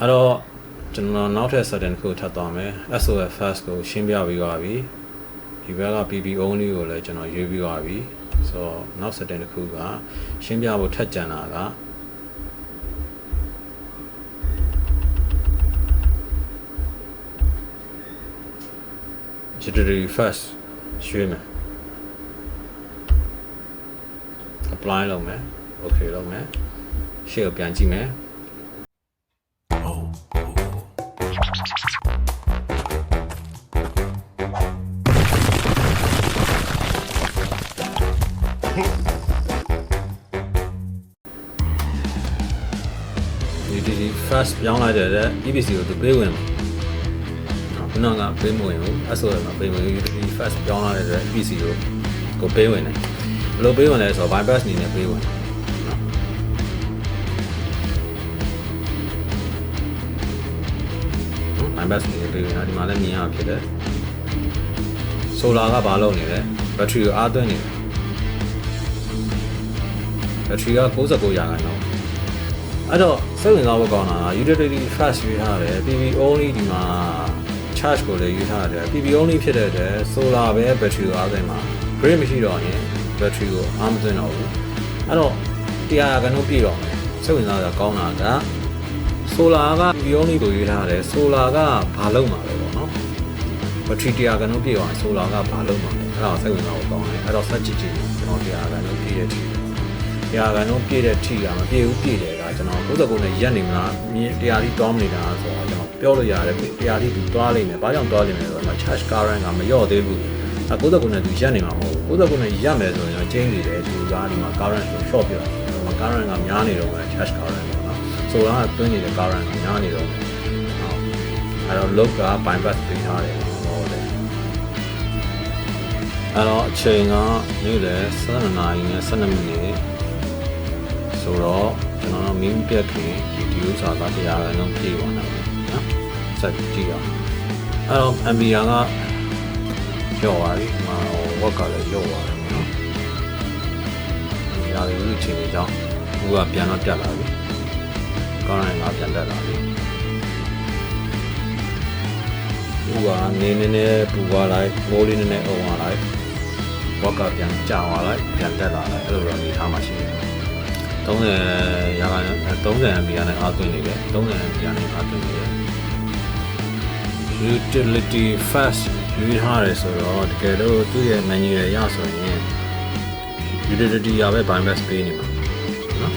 အဲ့တော့ကျွန်တော်နောက်ထပ် setting တစ်ခုထပ်သွားမယ် SOS first ကိုရှင်းပြပြီးသွားပြီဒီဘက်က PP only ကိုလည်းကျွန်တော်ရွေးပြီးသွားပြီဆိုတော့နောက် setting တစ်ခုကရှင်းပြဖို့ထပ်ကြံတာက jittery first ရွှေ့မယ် apply လုပ်မယ် okay လုပ်မယ်ရှေ့ကိုပြန်ကြည့်မယ် ဒီဒီ first ပြောင်းလိုက်တဲ့တဲ့ EPC ကိုသူပေးဝင်နော်ခုနကပေးမဝင်ဘူး SOS မှာပေးမဝင်ဘူးဒီ first ပြောင်းလိုက်တဲ့တဲ့ EPC ကိုကိုပေးဝင်တယ်ဘယ်လိုပေးဝင်လဲဆိုတော့ bypass အနေနဲ့ပေးဝင်တယ်နော်နော် bypass အနေနဲ့ပေးဝင်တာဒီမှာလည်းမြင်ရဖြစ်တယ် solar ကဘာလုပ်နေလဲ battery ကိုအားသွင်းနေတယ် battery က69ရာခိုင်နှုန်း အဲ့တော့စိတ်ဝင်စားဖို့ကောင်းတာက utility fast ရွေးထားတယ် PV only ဒီမှာ charge ကိုလည်းရွေးထားတယ် PV only ဖြစ်တဲ့အတွက် solar ပဲ battery ကိုအားသွင်းမှာ grid မရှိတော့ရင် battery ကိုအားမသွင်းတော့ဘူးအဲ့တော့တရားကနှုတ်ပြည့်တော့မယ်စိတ်ဝင်စားတာကောင်းတာက solar က PV only ကိုရွေးထားတယ် solar ကဘာလုပ်မှာလဲပေါ့နော် battery တရားကနှုတ်ပြည့်အောင် solar ကဘာလုပ်မှာလဲအဲ့ဒါကိုစိတ်ဝင်စားဖို့ကောင်းတယ်အဲ့တော့စက်ကြည့်ကြည့်ကျွန်တော်တရားကနှုတ်ပြည့်တဲ့ အချိန်တရားကနှုတ်ပြည့်တဲ့ထိကမပြည့်ဘူးပြည့်တယ်ကကျွန်တော်99နဲ့ရက်နေမလားမြင်တရားကြီးတောင်းနေတာဆိုတော့ကျွန်တော်ပြောလို့ရတယ်တရားကြီးသူတွားလိမ့်မယ်ဘာကြောင့်တွားလိမ့်မယ်ဆိုတော့ charge current ကမလျော့သေးဘူးအ99နဲ့သူရက်နေမှာမဟုတ်ဘူး99နဲ့ရက်မယ်ဆိုရင်ကျင်းနေတယ်သူကဒီမှာ current ကို short ပြတယ်ဒီမှာ current ကများနေတော့မယ် charge current ပေါ့နော်ဆိုတော့တွင်းနေတဲ့ current ကများနေတော့မယ်ဟုတ်အဲ့တော့ load က bypass ပေးထားတယ်ဟုတ်တယ်အဲ့တော့အချိန်ကနေ့လယ်7နာရီနဲ့12မိနစ် ဆိုတော့ကျွန်တော်တို့မင်းပြက်ခင်ဒီဒီဥစ္စာကတရားရအောင်ပြေးသွားတာပဲနော်စက်ကြည့်အောင်အဲ့တော့ MBR ကကျော်သွားပြီဒီမှာဝက်ကလည်းကျော်သွားတယ်နော် MBR ရဲ့အချိန်ကြောင့်ဘူးကပြန်တော့တက်လာပြီကောင်းရင်ကပြန်တက်လာပြီဘူးကနေနေနေပူသွားလိုက်မိုးလေးနည်းနည်းအုံသွားလိုက်ဝက်ကပြန်ကြာသွားလိုက်ပြန်တက်လာလိုက်အဲ့လိုတော့နေထားမှရှိတယ် 30ရာခိုင်နှုန်း30 MB နဲ့အားသွင်းနေတယ်30 MB နဲ့အားသွင်းနေတယ် utility fast ယူထားတယ်ဆိုတော့တကယ်လို့သူ့ရဲ့ menu ရရဆိုရင် utility ရပဲ bypass ပေးနေမှာနော်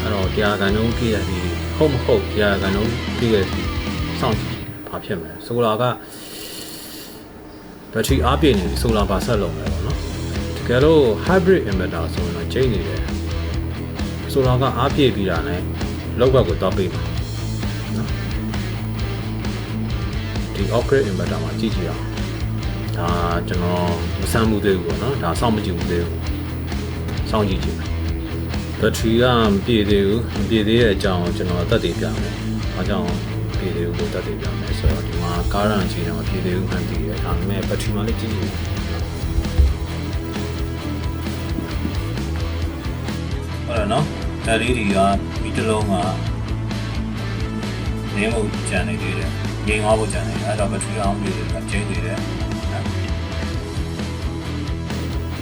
အဲ့တော့တရားကန်လုံးပြည့်ရသည်ဟုတ်မဟုတ်တရားကန်လုံးပြည့်ရသည်စောင့်ကြည့်ဘာဖြစ်မလဲဆိုလာက battery အားပြည့်နေပြီဆိုလာပါဆက်လုံးမယ်ပေါ့နော်တကယ်လို့ hybrid inverter ဆိုရင်တော့ကျိန်းနေတယ် ဆိုလာကအားပြည့်ပြီးတာနဲ့လောက်ဘက်ကိုတော့ပေးမှာနော်ဒီ upgrade inverter မှာကြည့်ကြည့်အောင်ဒါကျွန်တော်မဆမ်းမှုသေးဘူးပေါ့နော်ဒါစောင့်မကြည့်ဘူးသေးဘူးစောင့်ကြည့်ကြည့်ဘက်ထရီကမပြည့်သေးဘူးမပြည့်သေးတဲ့အကြောင်းကိုကျွန်တော်တက်တည်ပြမယ်။အားကြောင့်မပြည့်သေးဘူးကိုတက်တည်ပြမယ်ဆိုတော့ဒီမှာကားရန်ချိန်တော့မပြည့်သေးဘူးမှန်တည်တယ်။ဒါပေမဲ့ဘက်ထရီမှလည်းကြည့်ကြည့်ဟုတ် ဓာတ်လေးတွေကမိတလုံးကနင်းမှုကြံနေသေးတယ်ငြိမ်သွားဖို့ကြံနေတယ်အဲ့တော့ဘက်ထရီအောင်တွေကကျင်းနေတယ်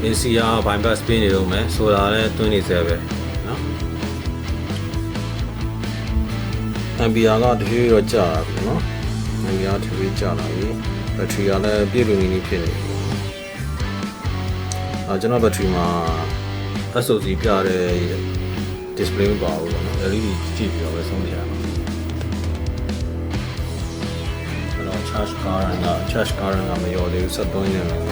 AC ကဘိုင်ဘတ်စပင်းနေတော့မယ်ဆိုတာလည်းတွင်းနေဆဲပဲနော်တမ်ပီယာကတဖြည်းဖြည်းတော့ကျလာပြီနော်တမ်ပီယာတဖြည်းဖြည်းကျလာပြီဘက်ထရီကလည်းပြည့်လုံနေနေဖြစ်နေပြီအဲကျွန်တော်ဘက်ထရီမှာ SOC ပြတဲ့ display မပါဘူးပေါ့နော် LED ကြည့်ပြီးတော့ပဲဆုံးဖြတ်ရမှာကျွန်တော် charge current က charge current ကမရောသေးဘူး73နေလို့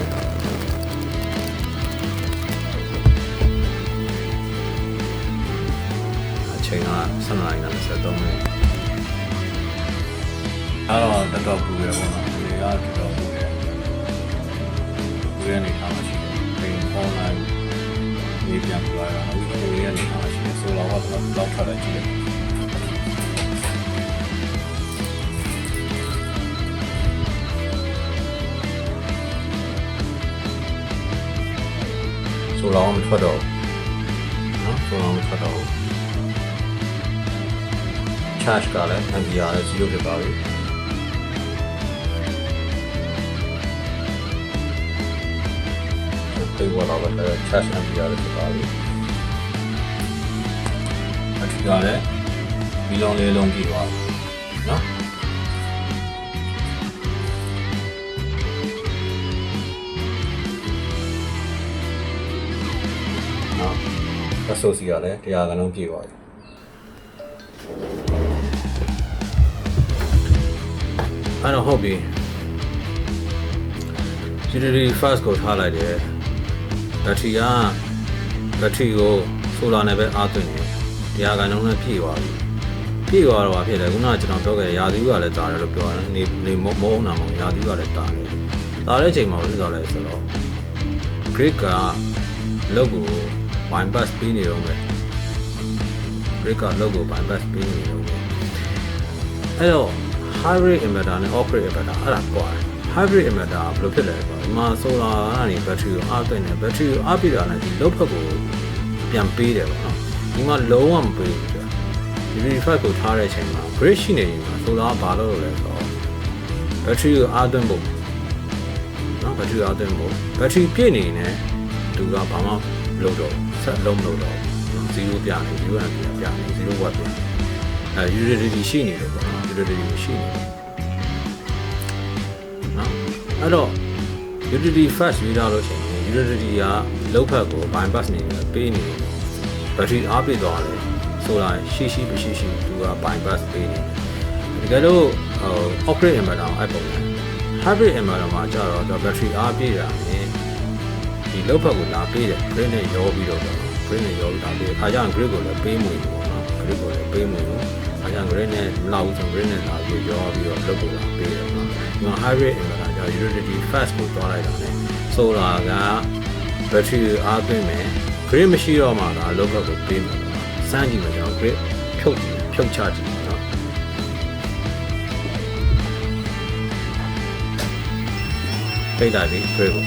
အချိန်က7နာရီနဲ့73မိနစ်အဲ့တော့တော်တော်ပူရပေါ့နော်ဒီကတော်တော်ပူရပူရနေထားမှရှိတယ်ပြင်ပေါ်လာဒီပြန်ပူလာတာအခုပူရနေထားမှရှိတယ် ဆိုတော့တော့တော့ထွက်လာကြည့်တယ်ဆိုတော့မထွက်တော့ဘူးနော်ဆိုတော့မထွက်တော့ဘူး charge ကလည်း ampere လည်း0ဖြစ်ပါပြီဒီဘောတော့လည်း charge ampere လည်းဖြစ်ပါပြီ အထူးကလည်းမီလုံးလေးလုံးကြည့်ပါနော်နော်အဆိုစီကလည်းတရားကလုံးပြည့်ပါပြီအဲ့တော့ဟုတ်ပြီ GDD fast ကိုထားလိုက်တယ်ဘက်ထရီကဘက်ထရီကိုဆိုလာနဲ့ပဲအားသွင်းတယ်တ ရားကလုံးနဲ့ပြည့်သွားပြီပြည့်သွားတော့ဘာဖြစ်လဲခုနကကျွန်တော်ပြောခဲ့ရာသီဥကလည်းတာတယ်လို့ပြောတယ်နေနေမမုန်းနာမရာသီဥကလည်းတာတယ်တာတဲ့အချိန်မှာဘယ်လိုလဲဆိုတော့ break ကလောက်ကို bypass ပေးနေတော့မယ် break ကလောက်ကို bypass ပေးနေတော့မယ်အဲ့တော့ hybrid inverter နဲ့ off grid inverter အဲ့ဒါကွာတယ် hybrid inverter ကဘယ်လိုဖြစ်လဲဆိုတော့ဒီမှာ solar ကနေ battery ကိုအားသွင်းတယ် battery ကိုအားပေးတာနဲ့ဒီလောက်ဖက်ကိုပြန်ပေးတယ်ပေါ့နော် ဒီမှာလုံးဝမပေးဘူးကြာဒီ refresh ကိုထားတဲ့အချိန်မှာ break ရှိနေရင်မှာ solar ကဘာလုပ်လို့လဲဆိုတော့ battery ကိုအားသွင်းဖို့နော် battery အားသွင်းဖို့ battery ပြည့်နေရင်သူကဘာမှမလုပ်တော့ဆက်လုံးမလုပ်တော့0ပြနေ0 ampere ပြနေ0 watt ပြနေအဲ utility ရှိနေတယ်ပေါ့နော် utility ရှိနေတယ်နော်အဲ့တော့ utility fast ရေးထားလို့ရှိရင် utility ကလောက်ဖက်ကို bypass နေတယ်ပေးနေတယ် battery အားပြည့်သွားတယ်ဆိုတာရှိရှိမရှိရှိသူက bypass ပေးနေတယ်တကယ်လို့ဟို operate inverter အဲ့ပုံစံ hybrid inverter မှာကျတော့သူ battery အားပြည့်တာနဲ့ဒီလောက်ဖက်ကိုလာပေးတယ် grid နဲ့ရောပြီးတော့ grid နဲ့ရောပြီးတာပေးခါကျရင် grid ကိုလည်းပေးမွေပေါ့နော် grid ကိုလည်းပေးမွေလို့ခါကျရင် grid နဲ့မလောက်ဘူးဆို grid နဲ့လာပြီးရောပြီးတော့လောက်ကိုလာပေးတယ်နော်ဒီမှာ hybrid inverter ကျတော့ utility fast ကိုတွားလိုက်တာနဲ့ solar က battery အားသွင်းမယ် grid မရှိတော့မှဒါလောက်ဖက်ကိုပေးမယ်နော်စမ်းကြည့်မယ်ကျွန်တော် grid ဖြုတ်ကြည့်ဖြုတ်ချကြည့်နော်ပိတ်တာပြီ grid ကို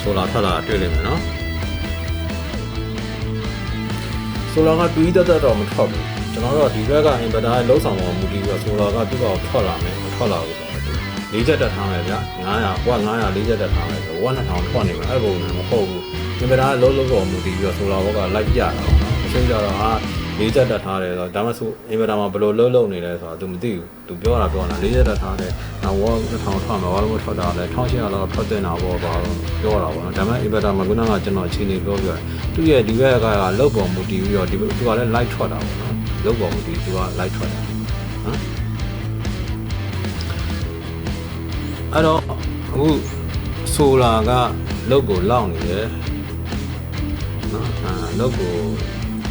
ဆိုလာထွက်လာတွေ့လိမ့်မယ်နော်ဆိုလာကတူးတက်တက်တော့မထွက်ဘူးကျွန်တော်တို့ဒီဘက်က inverter ရဲ့လုံးဆောင်ပေါ်မူတည်ပြီးတော့ဆိုလာကသူ့ကောင်ထွက်လာမယ်မထွက်လာဘူးဆိုတော့ ၄ချက်တက်ထားမယ်ဗျ900 watt 900၄ချက်တက်ထားမယ်ဆိုတော့1000ထွက်နေမှာအဲ့ပုံနဲ့မဟုတ်ဘူး inverter ရဲ့လုံးလုံးပေါ်မူတည်ပြီးတော့ဆိုလာဘောကလိုက်ပြတာပေါ့နော်အချိန်ကြတော့ဟာ၄ချက်တက်ထားတယ်ဆိုတော့ဒါမှမဟုတ် inverter မှာဘယ်လိုလုံးလုံးနေလဲဆိုတော့ तू မသိဘူး तू ပြောတာပြောတာ၄ချက်တက်ထားတယ်နောက် watt 1000ထွက်မှာဘာလို့မထွက်တာလဲ1800လောက်ထွက်တင်တာပေါ့ဘာလို့ပြောတာပေါ့နော်ဒါပေမဲ့ inverter မှာခုနကကျွန်တော်အချိန်နေပြောပြတယ်သူ့ရဲ့ဒီဘက်ကကလုတ်ပေါ်မူတည်ပြီးတော့ဒီသူကလည်း light ထွက်တာပေါ့နော်လုတ်ပေါ်မူတည်သူက light ထွက်တာနော် အဲ့တော့အခုဆိုလာကလုတ်ကိုလောက်နေတယ်နော်အာလုတ်ကို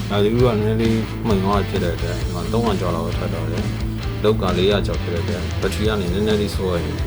ဒါဒီကနည်းနည်းလေးမှန်သွားဖြစ်တဲ့အတွက်ဒီမှာ300ကျော်လောက်ပဲထွက်တော့တယ်လောက်က400ကျော်ဖြစ်တဲ့အတွက်ဘက်ထရီကနေနည်းနည်းလေးဆိုးရရင်